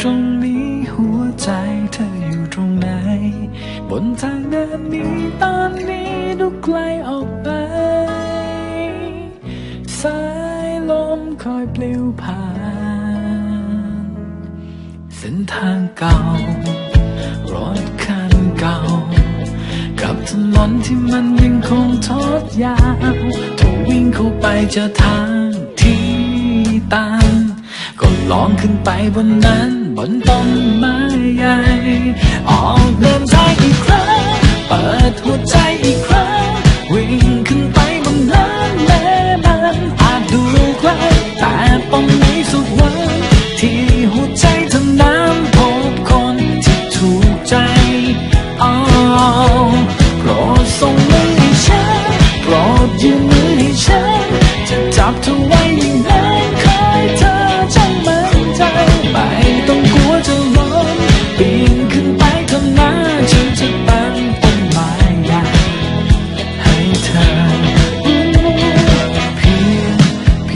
ตรงนี้หัวใจเธออยู่ตรงไหน บนทางเดินนี้ตอนนี้ดูไกลออกไป สายลมคอยปลิวผ่าน เส้นทางเก่า รถคันเก่า กับถนนที่มันยังคงทอดยาวถ้าวิ่งเข้าไปเจอทางที่ตันก็ ลองขึ้นไปบนนั้นบนต้นไม้ใหญ่ ออกเดินทางอีกครั้ง เปิดหัวใจอีกครั้ง วิ่งขึ้นไปบนนั้นแม้มันอาจดูไกลแต่ต้องมีสุดวันที่หัวใจเธอนั้นพบคนที่ถูกใจอ้าโปรดส่งมือให้ฉันโปรดยืนมือให้ฉันจะจับเธอไว้อย่างนั้น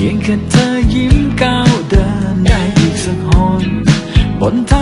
พียงแค่เธอยิ้มก้าวเดินได้อีกสักหนบนทาง